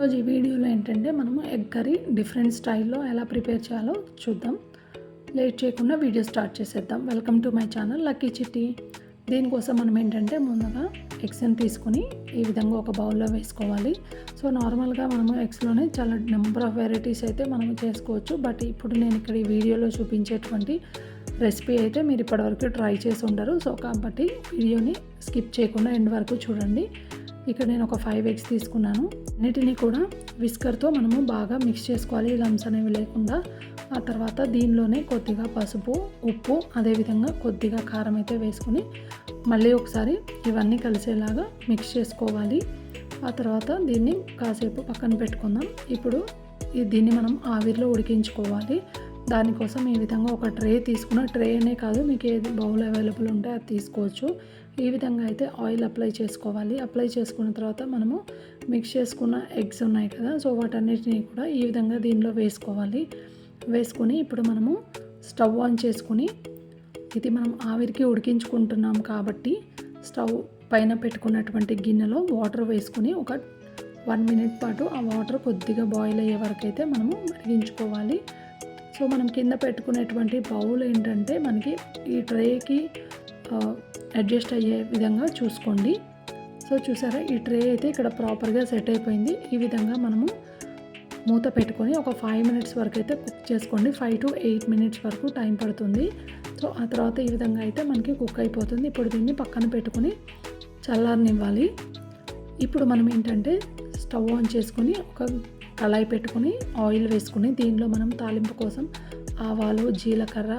ఈరోజు ఈ వీడియోలో ఏంటంటే మనము ఎగ్ కర్రీ డిఫరెంట్ స్టైల్లో ఎలా ప్రిపేర్ చేయాలో చూద్దాం. లేట్ చేయకుండా వీడియో స్టార్ట్ చేసేద్దాం. Welcome to my channel lucky Chitti. దీనికోసం మనం ఏంటంటే ముందుగా ఎగ్స్ని తీసుకొని ఈ విధంగా ఒక బౌల్లో వేసుకోవాలి. సో నార్మల్గా మనము ఎగ్స్లోనే చాలా నెంబర్ ఆఫ్ వెరైటీస్ అయితే మనం చేసుకోవచ్చు. బట్ ఇప్పుడు నేను ఇక్కడ ఈ వీడియోలో చూపించేటువంటి రెసిపీ అయితే మీరు ఇప్పటివరకు ట్రై చేసి ఉండరు. సో కాబట్టి వీడియోని స్కిప్ చేయకుండా ఎండ్ వరకు చూడండి. ఇక్కడ నేను ఒక ఫైవ్ ఎగ్స్ తీసుకున్నాను. అన్నిటినీ కూడా విస్కర్తో మనము బాగా మిక్స్ చేసుకోవాలి. లమ్స్ అనేవి లేకుండా ఆ తర్వాత దీనిలోనే కొద్దిగా పసుపు ఉప్పు అదేవిధంగా కొద్దిగా కారం అయితే వేసుకొని మళ్ళీ ఒకసారి ఇవన్నీ కలిసేలాగా మిక్స్ చేసుకోవాలి. ఆ తర్వాత దీన్ని కాసేపు పక్కన పెట్టుకుందాం. ఇప్పుడు ఈ- దీన్ని మనం ఆవిరిలో ఉడికించుకోవాలి. దానికోసం ఈ విధంగా ఒక ట్రే తీసుకున్న. ట్రే అనే కాదు మీకు ఏది బౌల్ అవైలబుల్ ఉంటే అది తీసుకోవచ్చు. ఈ విధంగా అయితే ఆయిల్ అప్లై చేసుకోవాలి. అప్లై చేసుకున్న తర్వాత మనము మిక్స్ చేసుకున్న ఎగ్స్ ఉన్నాయి కదా సో వాటన్నిటిని కూడా ఈ విధంగా దీనిలో వేసుకోవాలి. వేసుకొని ఇప్పుడు మనము స్టవ్ ఆన్ చేసుకుని ఇది మనం ఆవిరికి ఉడికించుకుంటున్నాం కాబట్టి స్టవ్ పైన పెట్టుకున్నటువంటి గిన్నెలో వాటర్ వేసుకుని ఒక వన్ మినిట్ పాటు ఆ వాటర్ కొద్దిగా బాయిల్ అయ్యే వరకు అయితే మనము మరిగించుకోవాలి. సో మనం కింద పెట్టుకునేటువంటి బౌల్ ఏంటంటే మనకి ఈ ట్రేకి అడ్జస్ట్ అయ్యే విధంగా చూసుకోండి. సో చూసారా? ఈ ట్రే అయితే ఇక్కడ ప్రాపర్గా సెట్ అయిపోయింది. ఈ విధంగా మనము మూత పెట్టుకొని ఒక ఫైవ్ మినిట్స్ వరకు అయితే కుక్ చేసుకోండి. ఫైవ్ టు ఎయిట్ మినిట్స్ వరకు టైం పడుతుంది. సో ఆ తర్వాత ఈ విధంగా అయితే మనకి కుక్ అయిపోతుంది. ఇప్పుడు దీన్ని పక్కన పెట్టుకొని చల్లారనివ్వాలి. ఇప్పుడు మనం ఏంటంటే స్టవ్ ఆన్ చేసుకొని ఒక కళాయి పెట్టుకొని ఆయిల్ వేసుకుని దీనిలో మనం తాలింపు కోసం ఆవాలు జీలకర్ర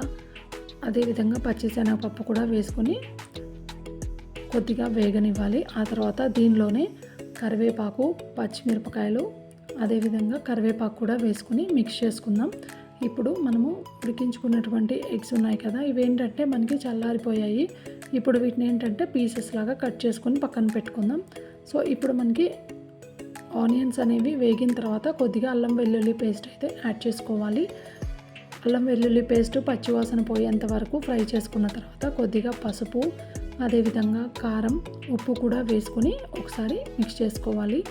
అదేవిధంగా పచ్చిశనగపప్పు కూడా వేసుకొని కొద్దిగా వేగనివ్వాలి. ఆ తర్వాత దీనిలోనే కరివేపాకు పచ్చిమిరపకాయలు అదేవిధంగా కరివేపాకు కూడా వేసుకుని మిక్స్ చేసుకుందాం. ఇప్పుడు మనము ఉడికించుకున్నటువంటి ఎగ్స్ ఉన్నాయి కదా ఇవి ఏంటంటే మనకి చల్లారిపోయాయి. ఇప్పుడు వీటిని ఏంటంటే పీసెస్ లాగా కట్ చేసుకొని పక్కన పెట్టుకుందాం. సో ఇప్పుడు మనకి ఆనియన్స్ అనేవి వేగిన తర్వాత కొద్దిగా అల్లం వెల్లుల్లి పేస్ట్ అయితే యాడ్ చేసుకోవాలి. అల్లం వెల్లుల్లి పేస్ట్ పచ్చివాసన పోయేంత వరకు ఫ్రై చేసుకున్న తర్వాత కొద్దిగా పసుపు అదేవిధంగా కారం ఉప్పు కూడా వేసుకొని ఒకసారి మిక్స్ చేసుకోవాలి.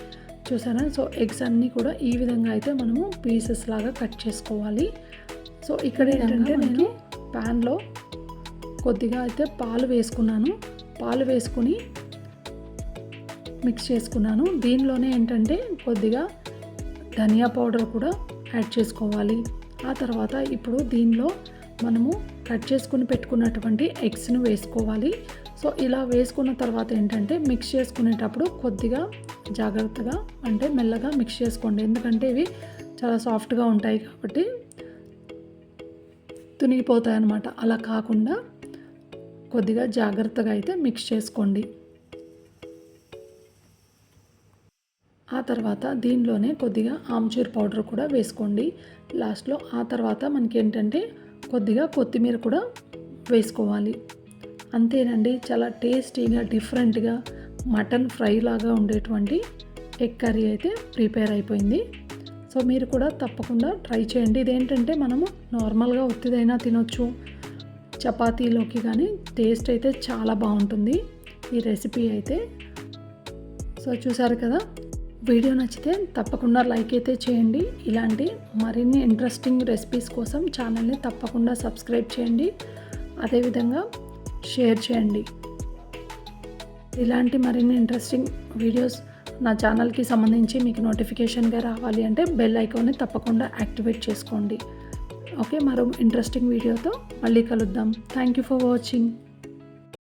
చూసారా? సో ఎగ్స్ అన్నీ కూడా ఈ విధంగా అయితే మనము పీసెస్ లాగా కట్ చేసుకోవాలి. సో ఇక్కడ ఏంటంటే నేను ప్యాన్లో కొద్దిగా అయితే పాలు వేసుకున్నాను. పాలు వేసుకుని మిక్స్ చేసుకున్నాను. దీనిలోనే ఏంటంటే కొద్దిగా ధనియా పౌడర్ కూడా యాడ్ చేసుకోవాలి. ఆ తర్వాత ఇప్పుడు దీనిలో మనము కట్ చేసుకుని పెట్టుకున్నటువంటి ఎగ్స్ను వేసుకోవాలి. సో ఇలా వేసుకున్న తర్వాత ఏంటంటే మిక్స్ చేసుకునేటప్పుడు కొద్దిగా జాగ్రత్తగా అంటే మెల్లగా మిక్స్ చేసుకోండి. ఎందుకంటే ఇవి చాలా సాఫ్ట్గా ఉంటాయి కాబట్టి తునిగిపోతాయి అన్నమాట అలా కాకుండా కొద్దిగా జాగ్రత్తగా అయితే మిక్స్ చేసుకోండి. ఆ తర్వాత దీనిలోనే కొద్దిగా ఆమ్చూర్ పౌడర్ కూడా వేసుకోండి. లాస్ట్లో ఆ తర్వాత మనకి ఏంటంటే కొద్దిగా కొత్తిమీర కూడా వేసుకోవాలి. అంతేనండి చాలా టేస్టీగా డిఫరెంట్గా మటన్ ఫ్రై లాగా ఉండేటువంటి ఎగ్ కర్రీ అయితే ప్రిపేర్ అయిపోయింది. సో మీరు కూడా తప్పకుండా ట్రై చేయండి. ఇదేంటంటే మనము నార్మల్గా ఒత్తిదైనా తినొచ్చు. చపాతీలోకి కానీ టేస్ట్ అయితే చాలా బాగుంటుంది. ఈ రెసిపీ అయితే సో చూసారు కదా? వీడియో నచ్చితే తప్పకుండా లైక్ అయితే చేయండి. ఇలాంటి మరిన్ని ఇంట్రెస్టింగ్ రెసిపీస్ కోసం ఛానల్ని తప్పకుండా సబ్స్క్రైబ్ చేయండి. అదేవిధంగా షేర్ చేయండి. ఇలాంటి మరిన్ని ఇంట్రెస్టింగ్ వీడియోస్ నా ఛానల్కి సంబంధించి మీకు నోటిఫికేషన్గా రావాలి అంటే బెల్ ఐకాన్ని తప్పకుండా యాక్టివేట్ చేసుకోండి. ఓకే మరో ఇంట్రెస్టింగ్ వీడియోతో మళ్ళీ కలుద్దాం. Thank you for watching